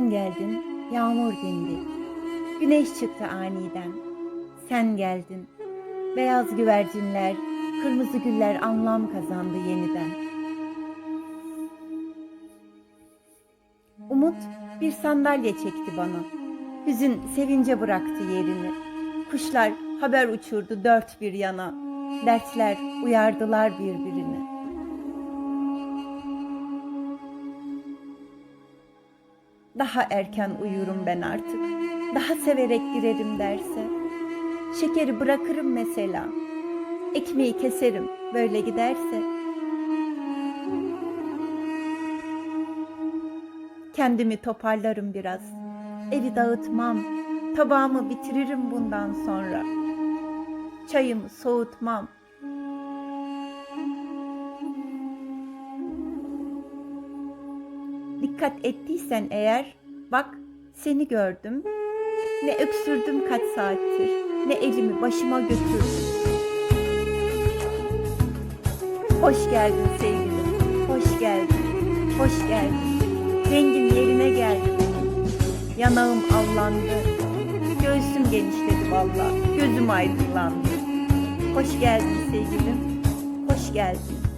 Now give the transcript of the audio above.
Sen geldin, yağmur dindi. Güneş çıktı aniden. Sen geldin. Beyaz güvercinler, kırmızı güller anlam kazandı yeniden. Umut bir sandalye çekti bana. Hüzün sevince bıraktı yerini. Kuşlar haber uçurdu dört bir yana. Dertler uyardılar birbirini. Daha erken uyurum ben artık. Daha severek girerim derse. Şekeri bırakırım mesela. Ekmeği keserim böyle giderse. Kendimi toparlarım biraz. Evi dağıtmam. Tabağımı bitiririm bundan sonra. Çayımı soğutmam. Dikkat ettiysen eğer bak seni gördüm. Ne öksürdüm kaç saattir. Ne elimi başıma götürdüm. Hoş geldin sevgilim. Hoş geldin. Hoş geldin. Rengim yerine geldi. Yanağım allandı. Göğsüm genişledi valla. Gözüm aydınlandı. Hoş geldin sevgilim. Hoş geldin.